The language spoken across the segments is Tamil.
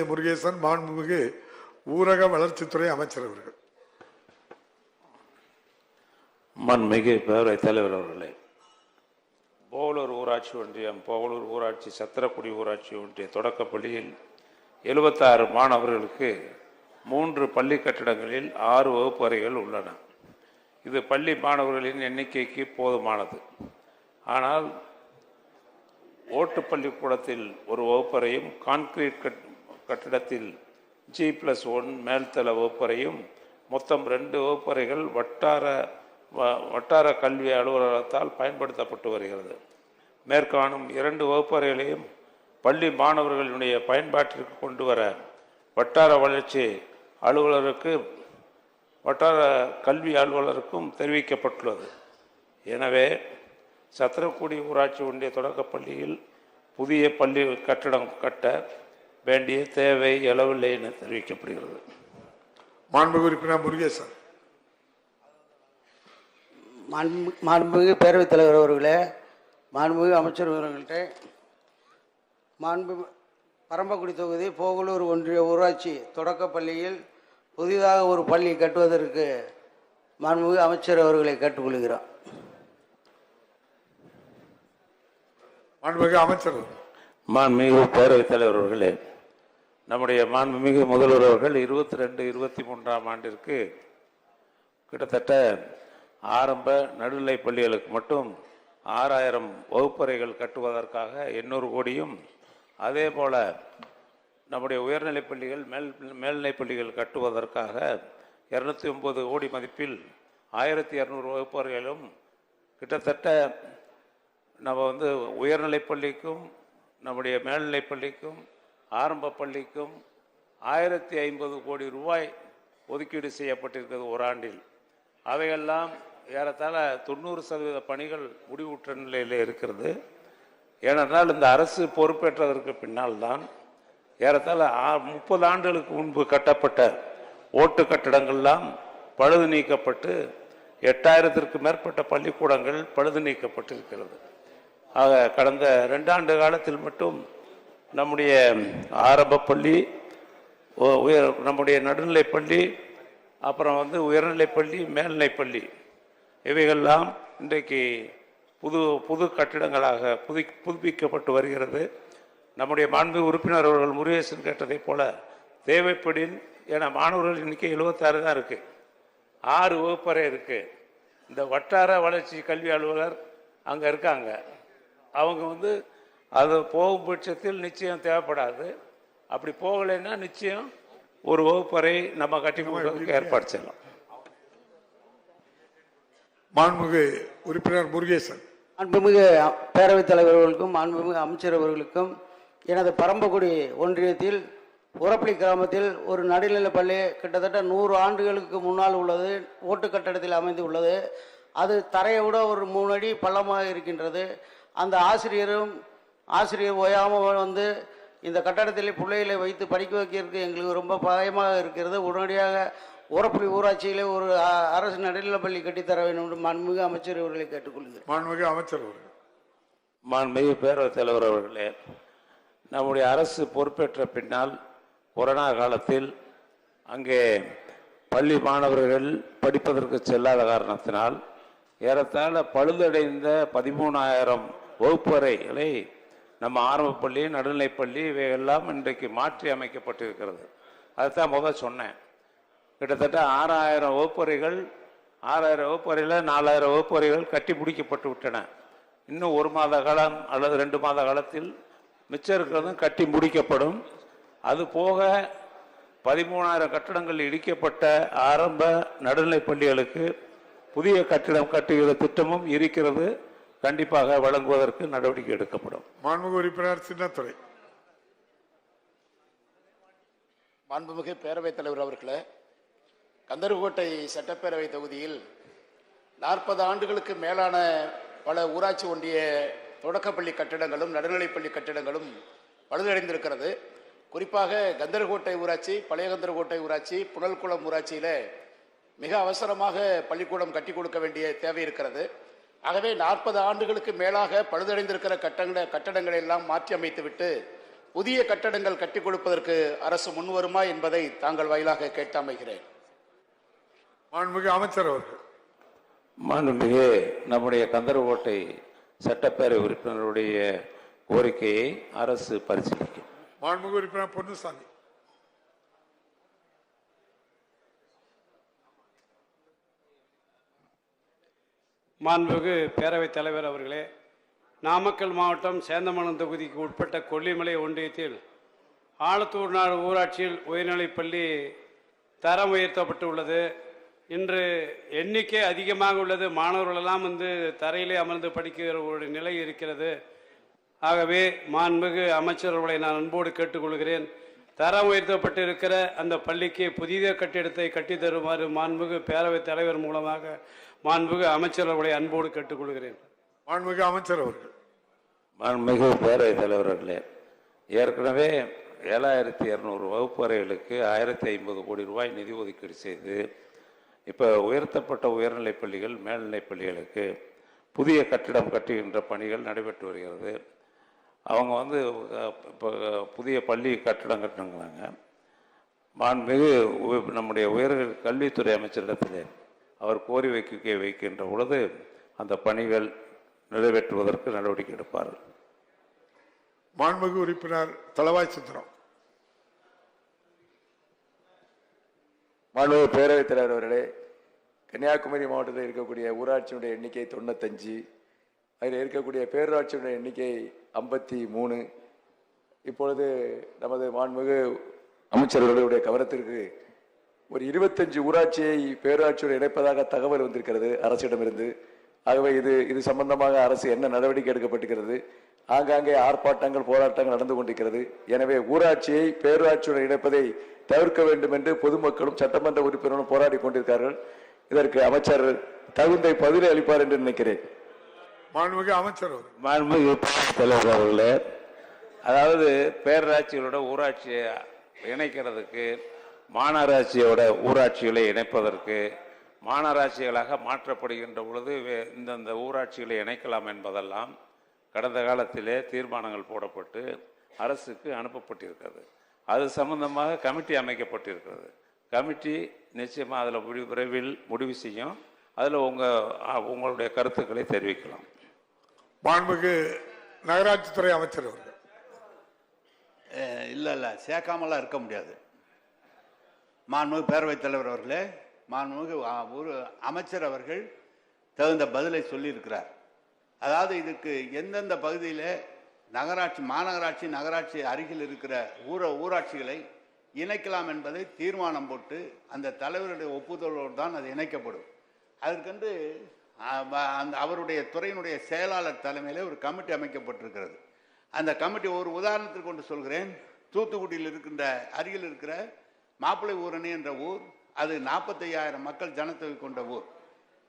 முருகேசன் மாண்புமிகு ஊரக வளர்ச்சித்துறை அமைச்சர் அவர்கள். மண்மிகு பேரவைத் தலைவர் அவர்களே போகலூர் ஊராட்சி ஒன்றியம் போகலூர் ஊராட்சி சத்திரக்குடி ஊராட்சி ஒன்றிய தொடக்கப்பள்ளியில் எழுபத்தாறு மாணவர்களுக்கு மூன்று பள்ளி கட்டிடங்களில் ஆறு வகுப்பறைகள் உள்ளன. இது பள்ளி மாணவர்களின் எண்ணிக்கைக்கு போதுமானது. ஆனால் ஓட்டு பள்ளிக்கூடத்தில் ஒரு வகுப்பறையும் கான்கிரீட் கட் கட்டிடத்தில் ஜி ப்ளஸ் ஒன் மேல்தள வகுப்பறையும் மொத்தம் ரெண்டு வகுப்பறைகள் வட்டார வட்டார கல்வி அலுவலகத்தால் பயன்படுத்தப்பட்டு வருகிறது. மேற்காணும் இரண்டு வகுப்பறைகளையும் பள்ளி மாணவர்களுடைய பயன்பாட்டிற்கு கொண்டு வர வட்டார வளர்ச்சி அலுவலருக்கு வட்டார கல்வி அலுவலருக்கும் தெரிவிக்கப்பட்டுள்ளது. எனவே சத்திரக்குடி ஊராட்சி ஒன்றிய தொடக்கப்பள்ளியில் புதிய பள்ளி கட்டடம் கட்ட வேண்டிய தேவை எழவில்லை என தெரிவிக்கப்படுகிறது. மாண்புமிகு உறுப்பினர் முருகேசன். மாண்பு- மாண்புமிகு பேரவைத் தலைவர் அவர்களே மாண்புமிகு அமைச்சர் அவர்கள்ட்ட மாண்பு பரம்பக்குடி தொகுதி போகலூர் ஒன்றிய ஊராட்சி தொடக்கப் பள்ளியில் புதிதாக ஒரு பள்ளி கட்டுவதற்கு மாண்புமிகு அமைச்சர் அவர்களை கேட்டுக்கொள்கிறோம். மாண்புமிகு அமைச்சர் அவர்கள். மாண்புமிகு பேரவைத் தலைவர் அவர்களே நம்முடைய மாண்புமிகு முதல்வர் அவர்கள் இருபத்தி ரெண்டு இருபத்தி மூன்றாம் ஆண்டிற்கு கிட்டத்தட்ட ஆரம்ப நடுநிலை பள்ளிகளுக்கு மட்டும் ஆறாயிரம் வகுப்பறைகள் கட்டுவதற்காக எண்ணூறு கோடியும் அதே போல நம்முடைய உயர்நிலைப் பள்ளிகள் மேல் மேல்நிலைப் பள்ளிகள் கட்டுவதற்காக இரநூத்தி ஒன்பது கோடி மதிப்பில் ஆயிரத்தி இரநூறு வகுப்பறைகளும் கிட்டத்தட்ட நம்ம வந்து உயர்நிலைப் பள்ளிக்கும் நம்முடைய மேல்நிலைப் பள்ளிக்கும் ஆரம்ப பள்ளிக்கும் ஆயிரத்தி ஐம்பது கோடி ரூபாய் ஒதுக்கீடு செய்யப்பட்டிருக்கிறது ஒரு ஆண்டில். அவையெல்லாம் ஏறத்தாழ தொண்ணூறு சதவீத பணிகள் முடிவுற்ற நிலையில் இருக்கிறது. ஏனென்றால் இந்த அரசு பொறுப்பேற்றதற்கு பின்னால் தான் ஏறத்தாழ ஆ- முப்பது ஆண்டுகளுக்கு முன்பு கட்டப்பட்ட ஓட்டு கட்டடங்கள்லாம் பழுது நீக்கப்பட்டு எட்டாயிரத்திற்கு மேற்பட்ட பள்ளிக்கூடங்கள் பழுது நீக்கப்பட்டிருக்கிறது. ஆக கடந்த ரெண்டாண்டு காலத்தில் மட்டும் நம்முடைய ஆரம்ப பள்ளி உயர் நம்முடைய நடுநிலைப்பள்ளி அப்புறம் வந்து உயர்நிலைப்பள்ளி பள்ளி பள்ளி. இவைகள்லாம் இன்றைக்கு புது புது கட்டிடங்களாக புதி புதுப்பிக்கப்பட்டு வருகிறது. நம்முடைய மாண்பு உறுப்பினர் அவர்கள் முருகேசன் கேட்டதைப் போல தேவைப்படின் என மாணவர்கள் எண்ணிக்கை எழுபத்தாறு தான் இருக்குது ஆறு வகுப்பறை இருக்குது இந்த வட்டார வளர்ச்சி கல்வி அலுவலர் அங்கே இருக்காங்க. அவங்க வந்து அது போகும் பட்சத்தில் நிச்சயம் தேவைப்படாது. அப்படி போகலைன்னா நிச்சயம் ஒரு வகுப்பறை நம்ம கட்டி கொடுக்கறதுக்கு ஏற்பாடு செய்யலாம். மாண்புமிகு உறுப்பினர் முருகேசன். மாண்புமிகு பேரவைத் தலைவர் அவர்களுக்கும் மாண்புமிகு அமைச்சர் அவர்களுக்கும் எனது பரம்பக்குடி ஒன்றியத்தில் உரப்பள்ளி கிராமத்தில் ஒரு நடுநிலைப் பள்ளி கிட்டத்தட்ட நூறு ஆண்டுகளுக்கு முன்னால் உள்ளது ஓட்டு கட்டடத்தில் அமைந்து உள்ளது. அது தரையை விட ஒரு மூணு அடி பள்ளமாக இருக்கின்றது. அந்த ஆசிரியரும் ஆசிரியர் ஓயாமல் வந்து இந்த கட்டடத்திலே பிள்ளைகளை வைத்து படிக்க வைக்கிறதுக்கு எங்களுக்கு ரொம்ப பயமாக இருக்கிறது. உடனடியாக உரப்பள்ளி ஊராட்சியிலே ஒரு அரசு நடுநிலைப் பள்ளி கட்டித்தர வேண்டும் என்று மாண்புமிகு அமைச்சர் அவர்களை கேட்டுக்கொள்கிறேன். மாண்புமிகு அமைச்சர் அவர்கள். மாண்புமிகு பேரவைத் தலைவர் அவர்களே நம்முடைய அரசு பொறுப்பேற்ற பின்னால் கொரோனா காலத்தில் அங்கே பள்ளி மாணவர்கள் படிப்பதற்கு செல்லாத காரணத்தினால் ஏறத்தாழ பழுதடைந்த பதிமூணாயிரம் வகுப்பறைகளை நம்ம ஆரம்ப பள்ளி நடுநிலைப் பள்ளி இவையெல்லாம் இன்றைக்கு மாற்றி அமைக்கப்பட்டிருக்கிறது. அதுதான் முதல் சொன்னேன். கிட்டத்தட்ட ஆறாயிரம் வகுப்பறைகள் ஆறாயிரம் வகுப்பறையில் நாலாயிரம் வகுப்பறைகள் கட்டி பிடிக்கப்பட்டு விட்டன. இன்னும் ஒரு மாத காலம் அல்லது ரெண்டு மாத காலத்தில் மிச்சம் இருக்கிறதும் கட்டி முடிக்கப்படும். அது போக பதிமூணாயிரம் கட்டடங்கள் இடிக்கப்பட்ட ஆரம்ப நடுநிலைப் பள்ளிகளுக்கு புதிய கட்டிடம் கட்டுகிற திட்டமும் இருக்கிறது. கண்டிப்பாக வழங்குவதற்கு நடவடிக்கை எடுக்கப்படும். மாண்புமிகு உறுப்பினர் சின்னத்துறை. மாண்புமிகு பேரவைத் தலைவர் அவர்களே கந்தர்கோட்டை சட்டப்பேரவை தொகுதியில் நாற்பது ஆண்டுகளுக்கு மேலான பல ஊராட்சி ஒன்றிய தொடக்கப்பள்ளி கட்டிடங்களும் நடுநிலைப்பள்ளி கட்டிடங்களும் பழுதடைந்திருக்கிறது குறிப்பாக கந்தர்கோட்டை ஊராட்சி பழைய கந்தர்கோட்டை ஊராட்சி புனல்குளம் ஊராட்சியில மிக அவசரமாக பள்ளிக்கூடம் கட்டி கொடுக்க வேண்டிய தேவை இருக்கிறது. ஆகவே நாற்பது ஆண்டுகளுக்கு மேலாக பழுதடைந்திருக்கிற கட்டட கட்டடங்களை எல்லாம் மாற்றி அமைத்துவிட்டு புதிய கட்டடங்கள் கட்டிக் கொடுப்பதற்கு அரசு முன்வருமா என்பதை தாங்கள் வாயிலாக கேட்டு அமைகிறேன். மாண்புமிகு அமைச்சர் அவர்கள். மாண்புமிகு நம்முடைய கந்தரகோட்டை சட்டப்பேரவை உறுப்பினருடைய கோரிக்கையை அரசு பரிசீலிக்கும். மாண்புமிகு உறுப்பினர் பொன்னுசாமி. மாண்புமிகு பேரவைத் தலைவர் அவர்களே நாமக்கல் மாவட்டம் சேந்தமனம் தொகுதிக்கு உட்பட்ட கொல்லிமலை ஒன்றியத்தில் ஆலத்தூர் நாடு ஊராட்சியில் உயர்நிலைப்பள்ளி தரம் உயர்த்தப்பட்டுள்ளது. இன்று எண்ணிக்கை அதிகமாக உள்ளது. மாணவர்களெல்லாம் வந்து தரையிலே அமர்ந்து படிக்கிற ஒரு நிலை இருக்கிறது. ஆகவே மாண்புமிகு அமைச்சர்களை நான் அன்போடு கேட்டுக்கொள்கிறேன். தரம் உயர்த்தப்பட்டு இருக்கிற அந்த பள்ளிக்கு புதிய கட்டிடத்தை கட்டித் தருமாறு மாண்புமிகு பேரவைத் தலைவர் மூலமாக மாண்புமிகு அமைச்சர் அவர்களை அன்போடு கேட்டுக்கொள்கிறேன். மாண்புமிகு அமைச்சர் அவர்கள். மாண்புமிகு பேரவைத் தலைவர்களே ஏற்கனவே ஏழாயிரத்தி இரநூறு வகுப்பறைகளுக்கு ஆயிரத்தி ஐம்பது கோடி ரூபாய் நிதி ஒதுக்கீடு செய்து இப்போ உயர்த்தப்பட்ட உயர்நிலைப் பள்ளிகள் மேல்நிலைப் பள்ளிகளுக்கு புதிய கட்டிடம் கட்டுகின்ற பணிகள் நடைபெற்று வருகிறது. அவங்க வந்து இப்போ புதிய பள்ளி கட்டிடம் கட்டணுங்கிறாங்க மாண்புமிகு உ- நம்முடைய உயர் கல்வித்துறை அமைச்சரிடத்தில் அவர் கோரி வைக்க வைக்கின்ற பொழுது அந்த பணிகள் நிறைவேற்றுவதற்கு நடவடிக்கை எடுப்பார்கள். மாண்புமிகு உறுப்பினர் தளவாய் சுந்தரம். மாண்புமிகு பேரவைத் தலைவர் அவர்களே கன்னியாகுமரி மாவட்டத்தில் இருக்கக்கூடிய ஊராட்சியினுடைய எண்ணிக்கை தொண்ணூத்தஞ்சு அதில் இருக்கக்கூடிய பேரூராட்சியினுடைய எண்ணிக்கை ஐம்பத்தி மூணு. இப்பொழுது நமது மாண்புமிகு அமைச்சர்களுடைய கவனத்திற்கு ஒரு இருபத்தஞ்சு ஊராட்சியை பேரூராட்சியோடு இணைப்பதாக தகவல் வந்திருக்கிறது அரசிடமிருந்து. ஆகவே இது இது சம்பந்தமாக அரசு என்ன நடவடிக்கை எடுக்கப்பட்டிருக்கிறது? ஆங்காங்கே ஆர்ப்பாட்டங்கள் போராட்டங்கள் நடந்து கொண்டிருக்கிறது. எனவே ஊராட்சியை பேரூராட்சியுடன் இணைப்பதை தவிர்க்க வேண்டும் என்று பொதுமக்களும் சட்டமன்ற உறுப்பினர்களும் போராடி கொண்டிருக்கிறார்கள். இதற்கு அமைச்சர் தகுந்த பதிலை அளிப்பார் என்று நினைக்கிறேன். மாண்புமிகு அமைச்சர் அவர்கள். மாண்புமிகு தலைவர் அவர்களே அதாவது பேரூராட்சிகளோட ஊராட்சியை இணைக்கிறதுக்கு மாநகராட்சியோட ஊராட்சிகளை இணைப்பதற்கு மாநகராட்சிகளாக மாற்றப்படுகின்ற பொழுது வே- இந்தந்த ஊராட்சிகளை இணைக்கலாம் என்பதெல்லாம் கடந்த காலத்திலே தீர்மானங்கள் போடப்பட்டு அரசுக்கு அனுப்பப்பட்டிருக்கிறது. அது சம்பந்தமாக கமிட்டி அமைக்கப்பட்டிருக்கிறது. கமிட்டி நிச்சயமாக அதில் முடிவு விரைவில் முடிவு செய்யும். அதில் உங்கள் உங்களுடைய கருத்துக்களை தெரிவிக்கலாம். மாண்புமிகு நகராட்சித்துறை அமைச்சர் அவர்கள். இல்லை இல்லை. சேர்க்காமலாம் இருக்க முடியாது. மாண்புமிகு பேரவைத் தலைவர் அவர்களே மாண்புமிகு ஒரு அமைச்சர் அவர்கள் தகுந்த பதிலை சொல்லியிருக்கிறார். அதாவது இதுக்கு எந்தெந்த பகுதியில் நகராட்சி மாநகராட்சி நகராட்சி அருகில் இருக்கிற ஊர ஊராட்சிகளை இணைக்கலாம் என்பதை தீர்மானம் போட்டு அந்த தலைவருடைய ஒப்புதலோடு தான் அது இணைக்கப்படும். அதற்கென்று அந்த அவருடைய துறையினுடைய செயலாளர் தலைமையில் ஒரு கமிட்டி அமைக்கப்பட்டிருக்கிறது. அந்த கமிட்டி ஒரு உதாரணத்திற்கு கொண்டு சொல்கிறேன். தூத்துக்குடியில் இருக்கின்ற அருகில் இருக்கிற மாப்பிள்ளை ஊரணி என்ற ஊர் அது நாற்பத்தையாயிரம் மக்கள் ஜனத்தொகை கொண்ட ஊர்.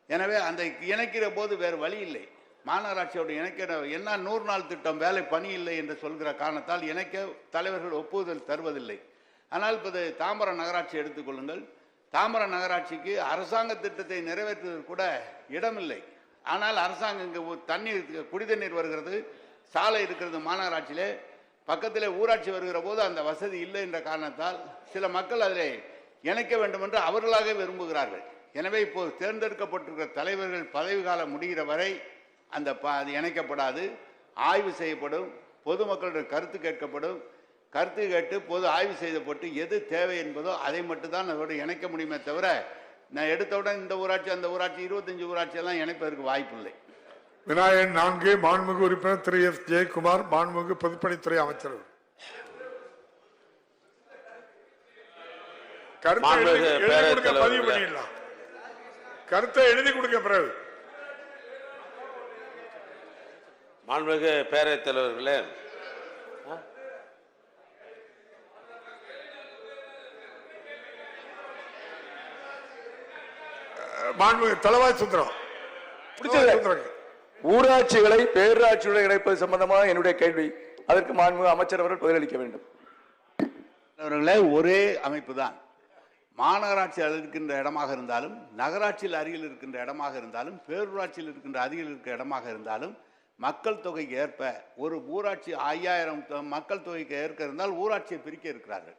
எனவே அந்த இணைக்கிற போது வேறு வழி இல்லை. மாநகராட்சியோடு இணைக்கிற என்ன நூறு நாள் திட்டம் வேலை பணி இல்லை என்று சொல்கிற காரணத்தால் இணைக்க தலைவர்கள் ஒப்புதல் தருவதில்லை. ஆனால் இப்போது தாம்பரம் நகராட்சி எடுத்துக்கொள்ளுங்கள் தாம்பரம் நகராட்சிக்கு அரசாங்க திட்டத்தை நிறைவேற்றுவதற்கு கூட இடமில்லை. ஆனால் அரசாங்கம் இங்கே தண்ணீர் குடிதண்ணீர் வருகிறது சாலை இருக்கிறது மாநகராட்சியிலே. பக்கத்தில் ஊராட்சி வருகிற போது அந்த வசதி இல்லை என்ற காரணத்தால் சில மக்கள் அதில் இணைக்க வேண்டும் என்று அவர்களாக விரும்புகிறார்கள். எனவே இப்போது தேர்ந்தெடுக்கப்பட்டிருக்கிற தலைவர்கள் பதவி காலம் முடிகிற வரை அந்த ப அது இணைக்கப்படாது. ஆய்வு செய்யப்படும் பொதுமக்களுடைய கருத்து கேட்கப்படும். கருத்து கேட்டு பொது ஆய்வு செய்யப்பட்டு எது தேவை என்பதோ அதை மட்டும்தான் அதோடு இணைக்க முடியுமே தவிர நான் எடுத்தவுடன் இந்த ஊராட்சி அந்த ஊராட்சி இருபத்தஞ்சி ஊராட்சியெல்லாம் இணைப்பதற்கு வாய்ப்பு இல்லை விநாயகன் நான்கு மாண்புமிகு உறுப்பினர் திரு எஸ் ஜெயக்குமார் மாண்புமிகு பொதுப்பணித்துறை அமைச்சர். கருத்தை எழுதி- கொடுக்க பிறகு. மாண்புமிகு பேரவைத் தலைவர்களே. மாண்புமிகு தளவாய் சுந்தரம். பிடிச்சது. ஊராட்சிகளை பேரூராட்சியுடன் இணைப்பது சம்பந்தமாக என்னுடைய கேள்வி. அதற்கு மாண்புமிகு அமைச்சர் அவர்கள் பதிலளிக்க வேண்டும். அவர்களே ஒரே அமைப்பு தான் மாநகராட்சி இருக்கின்ற இடமாக இருந்தாலும் நகராட்சியில் அருகில் இருக்கின்ற இடமாக இருந்தாலும் பேரூராட்சியில் இருக்கின்ற அருகில் இருக்கிற இடமாக இருந்தாலும் மக்கள் தொகைக்கு ஏற்ப ஒரு ஊராட்சி ஐயாயிரம் மக்கள் தொகைக்கு ஏற்க இருந்தால் ஊராட்சியை பிரிக்க இருக்கிறார்கள்.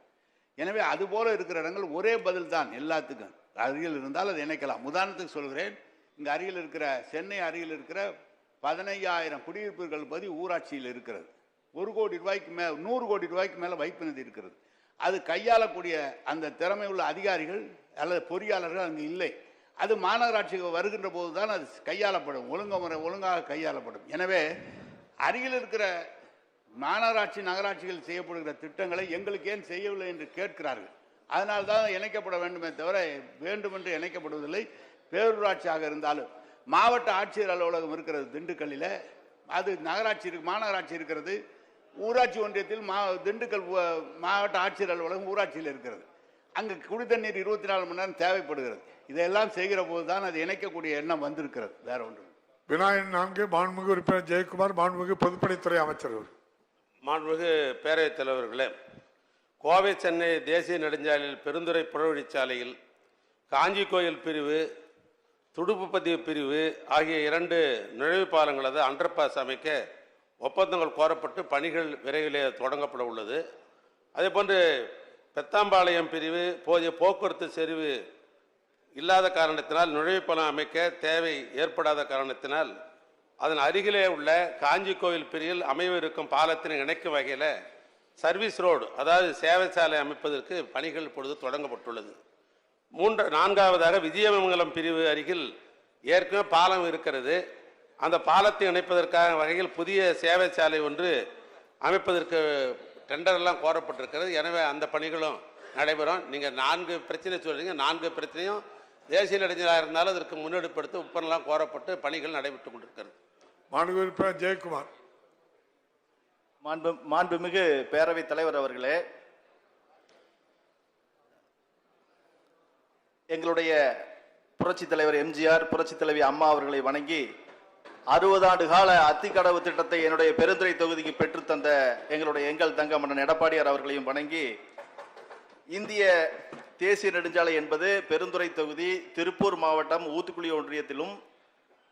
எனவே அதுபோல இருக்கிற இடங்கள் ஒரே பதில் தான் எல்லாத்துக்கும். அருகில் இருந்தால் அதை இணைக்கலாம். உதாரணத்துக்கு சொல்கிறேன் இங்கே அருகில் இருக்கிற சென்னை அருகில் இருக்கிற பதினையாயிரம் குடியிருப்புகள் பதி ஊராட்சியில் இருக்கிறது. ஒரு கோடி ரூபாய்க்கு மே நூறு கோடி ரூபாய்க்கு மேலே வைப்பு நிதி இருக்கிறது. அது கையாளக்கூடிய அந்த திறமை உள்ள அதிகாரிகள் அல்லது பொறியாளர்கள் அங்கு இல்லை. அது மாநகராட்சிக்கு வருகின்ற போது தான் அது கையாளப்படும். ஒழுங்குமுறை ஒழுங்காக கையாளப்படும். எனவே அருகில் இருக்கிற மாநகராட்சி நகராட்சிகள் செய்யப்படுகிற திட்டங்களை எங்களுக்கு ஏன் செய்யவில்லை என்று கேட்கிறார்கள். அதனால் தான் இணைக்கப்பட வேண்டுமே தவிர வேண்டுமென்று இணைக்கப்படுவதில்லை. பேரூராட்சியாக இருந்தாலும் மாவட்ட ஆட்சியர் அலுவலகம் இருக்கிறது திண்டுக்கல்லில். அது நகராட்சி இருக்கு மாநகராட்சி இருக்கிறது. ஊராட்சி ஒன்றியத்தில் மா திண்டுக்கல் மாவட்ட ஆட்சியர் அலுவலகம் ஊராட்சியில் இருக்கிறது. அங்கு குடி தண்ணீர் இருபத்தி நாலு மணி நேரம் தேவைப்படுகிறது. இதையெல்லாம் செய்கிற போது தான் அது இணைக்கக்கூடிய எண்ணம் வந்திருக்கிறது. வேற ஒன்று. வினாயன் நான்கு மாண்புமிகு உறுப்பினர் ஜெயக்குமார் மாண்புமிகு பொதுப்பணித்துறை அமைச்சர் மாண்புமிகு பேரவைத் தலைவர்களே கோவை சென்னை தேசிய நெடுஞ்சாலையில் பெருந்துறை புறவழிச்சாலையில் காஞ்சி கோயில் பிரிவு துடுப்பு பதிவு பிரிவு ஆகிய இரண்டு நுழைவு பாலங்களது அண்டர் பாஸ் அமைக்க ஒப்பந்தங்கள் கோரப்பட்டு பணிகள் விரைவிலே தொடங்கப்பட உள்ளது. அதேபோன்று பெத்தாம்பாளையம் பிரிவு போதிய போக்குவரத்து செறிவு இல்லாத காரணத்தினால் நுழைவு பாலம் அமைக்க தேவை ஏற்படாத காரணத்தினால் அதன் அருகிலே உள்ள காஞ்சி கோவில் பிரிவில் அமைவிருக்கும் பாலத்தினை இணைக்கும் வகையில் சர்வீஸ் ரோடு அதாவது சேவை சாலை அமைப்பதற்கு பணிகள் இப்பொழுது தொடங்கப்பட்டுள்ளது. மூன்று நான்காவதாக விஜயமங்கலம் பிரிவு அருகில் ஏற்கனவே பாலம் இருக்கிறது. அந்த பாலத்தை இணைப்பதற்காக வகையில் புதிய சேவை சாலை ஒன்று அமைப்பதற்கு டெண்டர் எல்லாம் கோரப்பட்டிருக்கிறது. எனவே அந்த பணிகளும் நடைபெறும். நீங்கள் நான்கு பிரச்சனை சொல்றீங்க. நான்கு பிரச்சனையும் தேசிய நெடுஞ்சாலையாக இருந்தாலும் அதற்கு முன்னெடுப்படுத்தி ஒப்பந்தம்லாம் கோரப்பட்டு பணிகள் நடைபெற்று கொண்டிருக்கிறது. மாண்புமிகு உறுப்பினர் ஜெயக்குமார். மாண்பு மாண்புமிகு பேரவைத் தலைவர் அவர்களே எங்களுடைய புரட்சி தலைவர் எம்ஜிஆர் புரட்சி தலைவி அம்மா அவர்களை வணங்கி அறுபது ஆண்டு கால அத்திக்கடவு திட்டத்தை என்னுடைய பெருந்துறை தொகுதிக்கு பெற்றுத்தந்த எங்களுடைய எங்கள் தங்கமன்னன் எடப்பாடியார் அவர்களையும் வணங்கி இந்திய தேசிய நெடுஞ்சாலை என்பது பெருந்துறை தொகுதி திருப்பூர் மாவட்டம் ஊத்துக்குளி ஒன்றியத்திலும்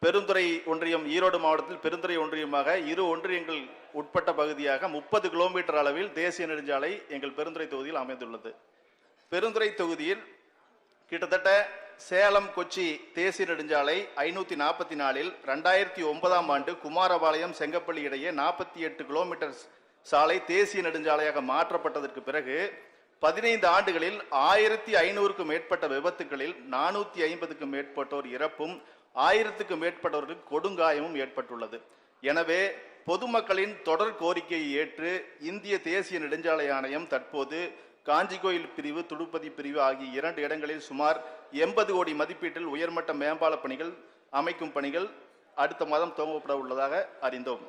பெருந்துறை ஒன்றியம் ஈரோடு மாவட்டத்தில் பெருந்துறை ஒன்றியமாக இரு ஒன்றியங்கள் உட்பட்ட பகுதியாக முப்பது கிலோமீட்டர் அளவில் தேசிய நெடுஞ்சாலை எங்கள் பெருந்துறை தொகுதியில் அமைந்துள்ளது. பெருந்துறை தொகுதியில் கிட்டத்தட்ட சேலம் கொச்சி தேசிய நெடுஞ்சாலை ஐநூத்தி நாற்பத்தி நாலில் ரெண்டாயிரத்தி ஒன்பதாம் ஆண்டு குமாரபாளையம் செங்கப்பள்ளி இடையே நாற்பத்தி எட்டு கிலோமீட்டர் சாலை தேசிய நெடுஞ்சாலையாக மாற்றப்பட்டதற்கு பிறகு பதினைந்து ஆண்டுகளில் ஆயிரத்தி ஐநூறுக்கும் மேற்பட்ட விபத்துகளில் நானூத்தி ஐம்பதுக்கும் மேற்பட்டோர் இறப்பும் ஆயிரத்துக்கும் மேற்பட்டவர்களுக்கு கொடுங்காயமும் ஏற்பட்டுள்ளது. எனவே பொதுமக்களின் தொடர் கோரிக்கையை ஏற்று இந்திய தேசிய நெடுஞ்சாலை ஆணையம் தற்போது காஞ்சி கோயில் பிரிவு துடுப்பதி பிரிவு ஆகிய இரண்டு இடங்களில் சுமார் எண்பது கோடி மதிப்பீட்டில் உயர்மட்ட மேம்பால பணிகள் அமைக்கும் பணிகள் அடுத்த மாதம் துவங்கப்பட உள்ளதாக அறிந்தோம்.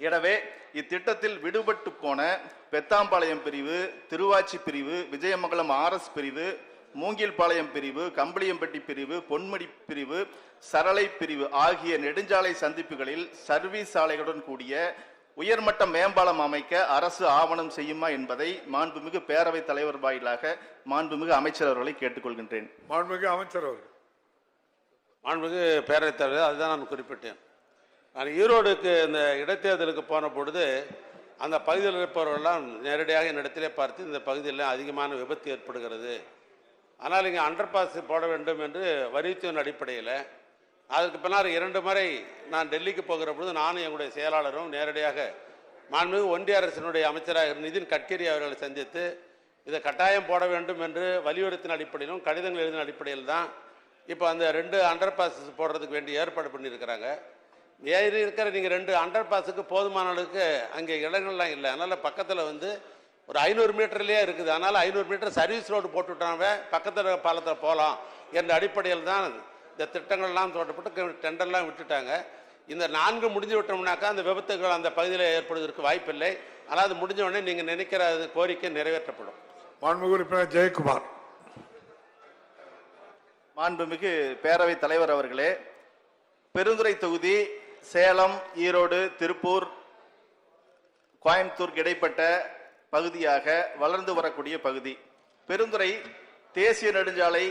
எனவே இத்திட்டத்தில் விடுபட்டு போன பெத்தாம்பாளையம் பிரிவு திருவாச்சி பிரிவு விஜயமங்கலம் ஆர்எஸ் பிரிவு மூங்கில்பாளையம் பிரிவு கம்பளியம்பட்டி பிரிவு பொன்மடி பிரிவு சரளை பிரிவு ஆகிய நெடுஞ்சாலை சந்திப்புகளில் சர்வீஸ் சாலைகளுடன் கூடிய உயர்மட்ட மேம்பாலம் அமைக்க அரசு ஆவணம் செய்யுமா என்பதை மாண்புமிகு பேரவைத் தலைவர் வாயிலாக மாண்புமிகு அமைச்சர் அவர்களை கேட்டுக்கொள்கின்றேன். மாண்புமிகு அமைச்சர் அவர்கள். மாண்புமிகு பேரவைத் தலைவர் அதுதான் நான் குறிப்பிட்டேன். நான் ஈரோடுக்கு இந்த இடைத்தேர்தலுக்கு போன பொழுது அந்த பகுதியில் இருப்பவர்களெல்லாம் நேரடியாக என்னிடத்திலே பார்த்து இந்த பகுதியில் அதிகமான விபத்து ஏற்படுகிறது. ஆனால் இங்கே அண்டர் பாஸ் போட வேண்டும் என்று வரித்துவன் அடிப்படையில் அதற்கு பின்னால் இரண்டு முறை நான் டெல்லிக்கு போகிற பொழுது நானும் எங்களுடைய செயலாளரும் நேரடியாக மாண்புமிகு ஒன்றிய அரசினுடைய அமைச்சராக நிதின் கட்கரி அவர்களை சந்தித்து இதை கட்டாயம் போட வேண்டும் என்று வலியுறுத்தின அடிப்படையிலும் கடிதங்கள் எழுதின அடிப்படையில் தான் இப்போ அந்த ரெண்டு அண்டர் பாஸ் போடுறதுக்கு வேண்டிய ஏற்பாடு பண்ணியிருக்கிறாங்க. ஏறி இருக்கிற நீங்கள் ரெண்டு அண்டர் பாஸுக்கு போதுமான அளவுக்கு அங்கே இடங்கள்லாம் இல்லை. அதனால் பக்கத்தில் வந்து ஒரு ஐநூறு மீட்டர்லேயே இருக்குது. அதனால் ஐநூறு மீட்டர் சர்வீஸ் ரோடு போட்டுவிட்டாங்க பக்கத்தில் பாலத்தில் போகலாம் என்ற அடிப்படையில் தான் இந்த திட்டங்கள்லாம் தோட்டப்பட்டு டெண்டர்லாம் விட்டுட்டாங்க. இந்த நான்கு முடிஞ்சு விட்டோம்னாக்கா அந்த விபத்துகள் அந்த பகுதியில் ஏற்படுவதற்கு வாய்ப்பில்லை. ஆனால் அது முடிஞ்ச உடனே நீங்கள் நினைக்கிற அது கோரிக்கை நிறைவேற்றப்படும். மாண்புமிகு உறுப்பினர் ஜெயக்குமார். மாண்புமிகு பேரவைத் தலைவர் அவர்களே பெருந்துறை தொகுதி சேலம் ஈரோடு திருப்பூர் கோயம்புத்தூருக்கு இடைப்பட்ட பகுதியாக வளர்ந்து வரக்கூடிய பகுதி. பெருந்துறை தேசிய நெடுஞ்சாலை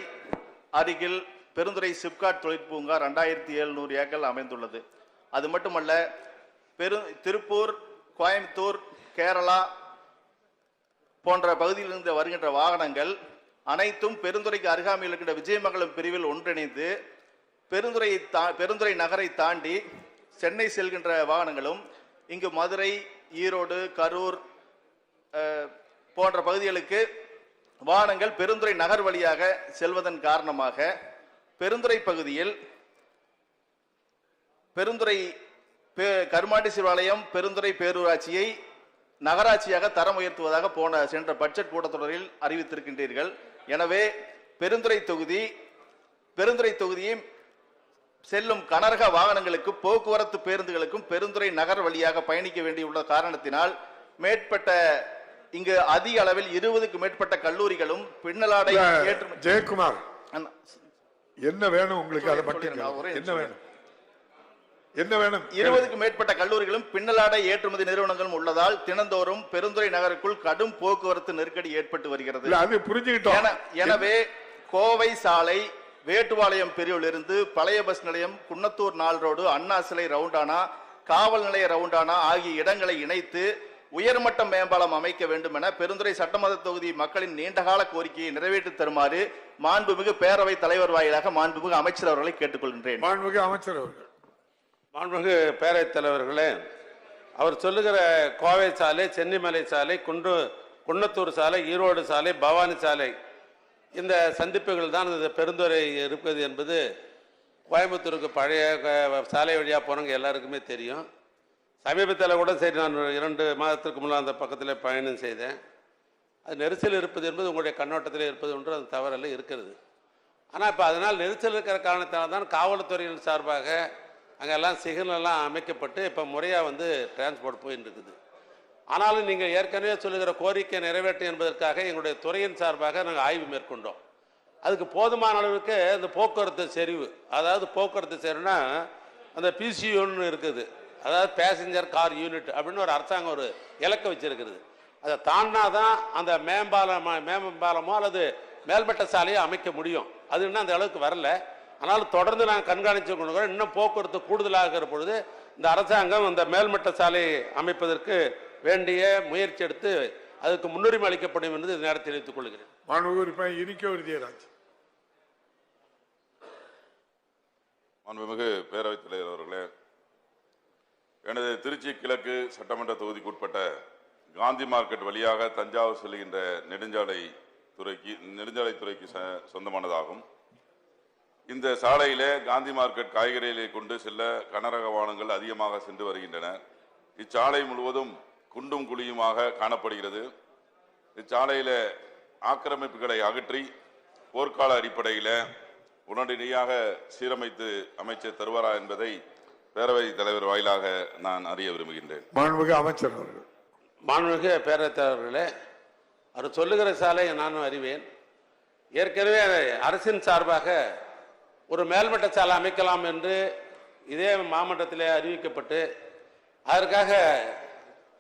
அருகில் பெருந்துறை சிப்காட் தொழிற்பூங்கா ரெண்டாயிரத்தி எழுநூறு ஏக்கர் அமைந்துள்ளது. அது மட்டுமல்ல பெரு திருப்பூர் கோயம்புத்தூர் கேரளா போன்ற பகுதியிலிருந்து வருகின்ற வாகனங்கள் அனைத்தும் பெருந்துறைக்கு அருகாமையில் இருக்கின்ற விஜயமங்கலம் பிரிவில் ஒன்றிணைந்து பெருந்துறை தா பெருந்துறை நகரை தாண்டி சென்னை செல்கின்ற வாகனங்களும் இங்கு மதுரை ஈரோடு கரூர் போன்ற பகுதிகளுக்கு வாகனங்கள் பெருந்துறை நகர் வழியாக செல்வதன் காரணமாக பெருந்துறை பகுதியில் பெருந்துறை கருமாண்டி சிவாலயம் பெருந்துறை பேரூராட்சியை நகராட்சியாக தரம் உயர்த்துவதாக போன சென்ற பட்ஜெட் கூட்டத்தொடரில் அறிவித்திருக்கின்றீர்கள். எனவே பெருந்துறை தொகுதி பெருந்துறை தொகுதியை செல்லும் கனரக வாகனங்களுக்கு போக்குவரத்து பேருந்துகளுக்கும் பெருந்துறை நகர் வழியாக பயணிக்க வேண்டியுள்ள காரணத்தினால் மேற்பட்ட இங்கு அதிக அளவில் இருபதுக்கு மேற்பட்ட கல்லூரிகளும் பின்னலாடை ஜெயக்குமார். என்ன வேணும் உங்களுக்கு அதை மட்டும். என்ன. வேணும் என்ன வேணும் இருபதுக்கு மேற்பட்ட கல்லூரிகளும் பின்னலாடை ஏற்றுமதி நிறுவனங்களும் உள்ளதால் தினந்தோறும் பெருந்துறை நகருக்குள் கடும் போக்குவரத்து நெருக்கடி ஏற்பட்டு வருகிறது அது புரிஞ்சுக்கிட்டோம் என- எனவே கோவை சாலை வேட்டுவாளையம் பிரிவிலிருந்து பழைய பஸ் நிலையம் குன்னத்தூர் நாள் ரோடு அண்ணா சிலை ரவுண்டானா காவல் நிலைய ரவுண்டானா ஆகிய இடங்களை இணைத்து உயர்மட்ட மேம்பாலம் அமைக்க வேண்டும் என பெருந்துறை சட்டமன்ற தொகுதி மக்களின் நீண்டகால கோரிக்கையை நிறைவேற்றி தருமாறு மாண்புமிகு பேரவை தலைவர் வாயிலாக மாண்புமிகு அமைச்சர் அவர்களை கேட்டுக்கொள்கின்றேன். மாண்புமிகு அமைச்சர் அவர்கள். மாண்புமிகு பேரவைத் தலைவர்களே அவர் சொல்லுகிற கோவை சாலை சென்னிமலை சாலை குன்று குன்னத்தூர் சாலை ஈரோடு சாலை பவானி சாலை இந்த சந்திப்புகள் தான் இந்த பெருந்துறை இருப்பது என்பது கோயம்புத்தூருக்கு பழைய சாலை வழியாக போனவங்க எல்லாருக்குமே தெரியும். சமீபத்தில் கூட சரி நான் இரண்டு மாதத்திற்கு முன்னால் அந்த பக்கத்தில் பயணம் செய்தேன். அது நெரிசல் இருப்பது என்பது உங்களுடைய கண்ணோட்டத்தில் இருப்பது ஒன்று அது தவறல்ல இருக்கிறது. ஆனால் இப்போ அதனால் நெரிசல் இருக்கிற காரணத்தால் தான் காவல்துறையின் சார்பாக அங்கெல்லாம் சிக்னல்லாம் அமைக்கப்பட்டு இப்போ முறையாக வந்து டிரான்ஸ்போர்ட் போயின்னு இருக்குது. ஆனாலும் நீங்கள் ஏற்கனவே சொல்லுகிற கோரிக்கை நிறைவேற்றும் என்பதற்காக எங்களுடைய துறையின் சார்பாக நாங்கள் ஆய்வு மேற்கொண்டோம். அதுக்கு போதுமான அளவுக்கு இந்த போக்குவரத்து செறிவு அதாவது போக்குவரத்து செறிவுனா அந்த பிசியூன்னு இருக்குது. அதாவது பேசஞ்சர் கார் யூனிட் அப்படின்னு ஒரு அரசாங்கம் ஒரு இலக்கை வச்சிருக்கிறது. அதை தாண்டினா தான் அந்த மேம்பாலம் மேம்பாலமோ அல்லது மேல்மட்ட சாலையோ அமைக்க முடியும். அது இன்னும் அந்த அளவுக்கு வரல. ஆனாலும் தொடர்ந்து நாங்கள் கண்காணித்து கொண்டு. இன்னும் போக்குவரத்து கூடுதலாக இருக்கிற பொழுது இந்த அரசாங்கம் அந்த மேல்மட்ட சாலை அமைப்பதற்கு வேண்டிய முயற்சி எடுத்து அதுக்கு முன்னுரிமை அளிக்கப்படும் என்று இந்த நேரத்தில் தெரிவித்துக் கொள்கிறேன். மாண்புமிகு உறுப்பினர் இனிக்க விருதியராஜ். மாண்புமிகு பேரவைத் தலைவர் அவர்களே எனது திருச்சி கிழக்கு சட்டமன்ற தொகுதிக்குட்பட்ட காந்தி மார்க்கெட் வழியாக தஞ்சாவூர் செல்கின்ற நெடுஞ்சாலை துறைக்கு நெடுஞ்சாலை துறைக்கு ச- சொந்தமானதாகும். இந்த சாலையில காந்தி மார்க்கெட் காய்கறிகளை கொண்டு செல்ல கனரக வாகனங்கள் அதிகமாக சென்று வருகின்றன. இச்சாலை முழுவதும் குண்டும் குழியுமாக காணப்படுகிறது. இச்சாலையில ஆக்கிரமிப்புகளை அகற்றி போர்க்கால அடிப்படையில் உடனடியாக சீரமைத்து அமைச்சர் தருவாரா என்பதை பேரவைத் தலைவர் வாயிலாக நான் அறிய விரும்புகின்றேன். மாண்புமிகு அமைச்சர் அவர்கள். மாண்புமிகு பேரவைத் தலைவர்களே அவர் சொல்லுகிற சாலை நானும் அறிவேன். ஏற்கனவே அரசின் சார்பாக ஒரு மேல்மட்ட சாலை அமைக்கலாம் என்று இதே மாமன்றத்திலே அறிவிக்கப்பட்டு அதற்காக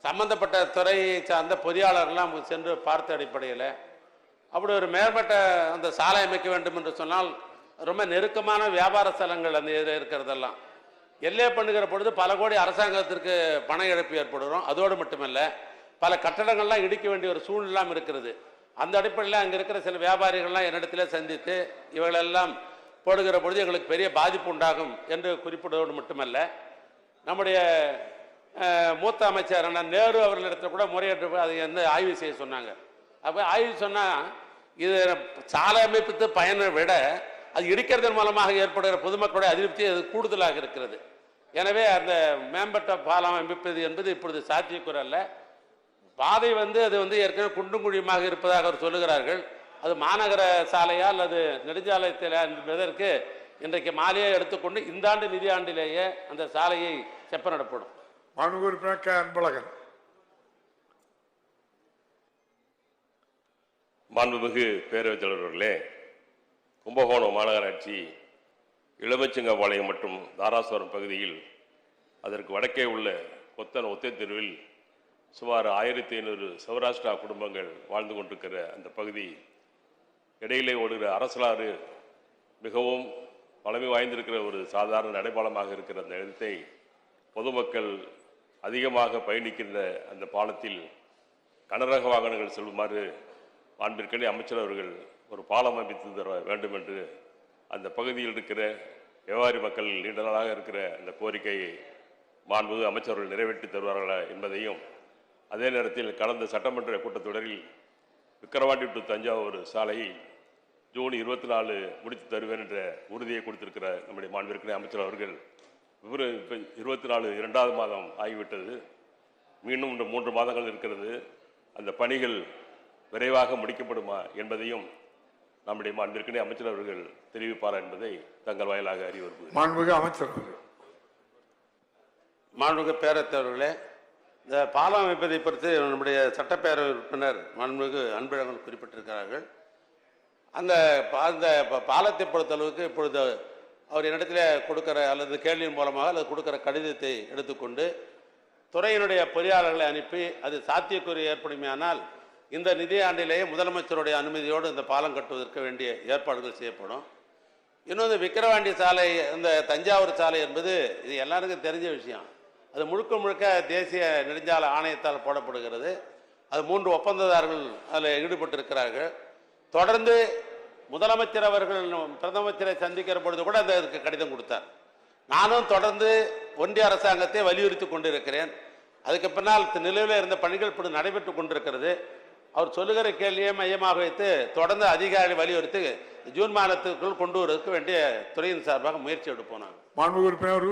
சம்பந்தப்பட்ட துறையை சார்ந்த பொறியாளர்கள்லாம் சென்று பார்த்த அடிப்படையில் அப்படி ஒரு மேல்மட்ட அந்த சாலை அமைக்க வேண்டும் என்று சொன்னால் ரொம்ப நெருக்கமான வியாபார ஸ்தலங்கள் அந்த இதில் இருக்கிறதெல்லாம். எல்லை பண்ணுகிற பொழுது பல கோடி அரசாங்கத்திற்கு பண இழப்பு ஏற்படுறோம் அதோடு மட்டுமல்ல பல கட்டடங்கள்லாம் இடிக்க வேண்டிய ஒரு சூழ்நிலாம் இருக்கிறது அந்த அடிப்படையில் அங்கே இருக்கிற சில வியாபாரிகள்லாம் என்னிடத்துல சந்தித்து இவர்களெல்லாம் போடுகிற பொழுது எங்களுக்கு பெரிய பாதிப்பு உண்டாகும் என்று குறிப்பிடுவதோடு மட்டுமல்ல. நம்முடைய மூத்த அமைச்சர் அண்ணன் நேரு அவர்களிடத்தில் கூட முறையீட்டு அதை வந்து ஆய்வு செய்ய சொன்னாங்க. அப்போ ஆய்வு சொன்னால் இது சாலை அமைப்புக்கு பயனை விட அது இடிக்கிறதன் மூலமாக ஏற்படுகிற பொதுமக்களுடைய அதிருப்தி அது கூடுதலாக இருக்கிறது. எனவே அந்த மேம்பட்ட பாலம் அமைப்பது என்பது இப்பொழுது சாத்தியக்கூறு அல்ல. பாதை வந்து அது வந்து ஏற்கனவே குண்டும் குழியுமாக இருப்பதாக அவர் சொல்லுகிறார்கள். அது மாநகர சாலையா அல்லது நெடுஞ்சாலைத்தில் என்பதற்கு இன்றைக்கு மாலையே எடுத்துக்கொண்டு இந்த ஆண்டு நிதியாண்டிலேயே அந்த சாலையை செப்பனிடப்படும். மாண்புமிகு உறுப்பினர் கே. அன்பழகன். மாண்புமிகு பேரவைத் தலைவர்களே கும்பகோணம் மாநகராட்சி இளமச்சிங்கபாளையம் மற்றும் தாராசுரம் பகுதியில் அதற்கு வடக்கே உள்ள கொத்தன் ஒத்தை தெருவில் சுமார் ஆயிரத்தி ஐநூறு சௌராஷ்டிரா குடும்பங்கள் வாழ்ந்து கொண்டிருக்கிற அந்த பகுதி. இடையிலே ஓடுகிற அரசலாறு மிகவும் பழமை வாய்ந்திருக்கிற ஒரு சாதாரண நடைபாலமாக இருக்கிற அந்த இடத்தை பொதுமக்கள் அதிகமாக பயணிக்கின்ற அந்த பாலத்தில் கனரக வாகனங்கள் செல்லுமாறு மாண்பிற்கனே அமைச்சர் அவர்கள் ஒரு பாலம் அமைத்து தர வேண்டும் என்று அந்த பகுதியில் இருக்கிற வியாபாரி மக்கள் நீண்ட நாளாக இருக்கிற அந்த கோரிக்கையை மாண்பு அமைச்சர்கள் நிறைவேற்றி தருவார்களா என்பதையும் அதே நேரத்தில் கடந்த சட்டமன்ற கூட்டத்தொடரில் விக்கிரவாண்டி டு தஞ்சாவூர் சாலையை ஜூன் இருபத்தி நாலு முடித்து தருவேன் என்ற உறுதியை கொடுத்திருக்கிற நம்முடைய மாண்பிற்கனே அமைச்சர் அவர்கள் இருபத்தி நாலு இரண்டாவது மாதம் ஆகிவிட்டது. மீண்டும் இந்த மூன்று மாதங்கள் இருக்கிறது. அந்த பணிகள் விரைவாக முடிக்கப்படுமா என்பதையும் நம்முடைய மாண்பிற்கனே அமைச்சர் அவர்கள் தெரிவிப்பாரா என்பதை தங்கள் வாயிலாக விரும்புகிறேன் மாண்புமிகு அமைச்சர் அவர்கள். மாண்புமிகு பேரத்தவர்களே இந்த பாலம் அமைப்பதை பொறுத்து நம்முடைய சட்டப்பேரவை உறுப்பினர் மாண்புமிகு அன்பழகன் குறிப்பிட்டிருக்கிறார்கள். அந்த பா- அந்த ப- பாலத்தை பொறுத்தளவுக்கு இப்பொழுது அவர் என்னிடத்தில் கொடுக்கிற அல்லது கேள்வியின் மூலமாக அல்லது கொடுக்கிற கடிதத்தை எடுத்துக்கொண்டு துறையினுடைய பொறியாளர்களை அனுப்பி அது சாத்தியக்கூறு ஏற்படுமையானால் இந்த நிதியாண்டிலேயே முதலமைச்சருடைய அனுமதியோடு இந்த பாலம் கட்டுவதற்கு வேண்டிய ஏற்பாடுகள் செய்யப்படும். இன்னொன்று விக்கிரவாண்டி சாலை இந்த தஞ்சாவூர் சாலை என்பது இது எல்லாருக்கும் தெரிஞ்ச விஷயம். அது முழுக்க முழுக்க தேசிய நெடுஞ்சாலை ஆணையத்தால் போடப்படுகிறது. அது மூன்று ஒப்பந்ததாரர்கள் அதில் ஈடுபட்டிருக்கிறார்கள். தொடர்ந்து முதலமைச்சர் அவர்கள் பிரதமச்சரை சந்திக்கிற பொழுது கூட அந்த அதுக்கு கடிதம் கொடுத்தார். நானும் தொடர்ந்து ஒன்றிய அரசாங்கத்தை வலியுறுத்தி கொண்டிருக்கிறேன். அதுக்கு பின்னால் நிலுவையில் இருந்த பணிகள் இப்படி நடைபெற்று கொண்டிருக்கிறது. அவர் சொல்லுகிற கேள்வியை மையமாக வைத்து தொடர்ந்து அதிகாரி வலியுறுத்தி ஜூன் மாதத்துக்குள் கொண்டு வருவதற்கு வேண்டிய துறையின் சார்பாக முயற்சி எடுப்போம் நாங்கள். உறுப்பினர்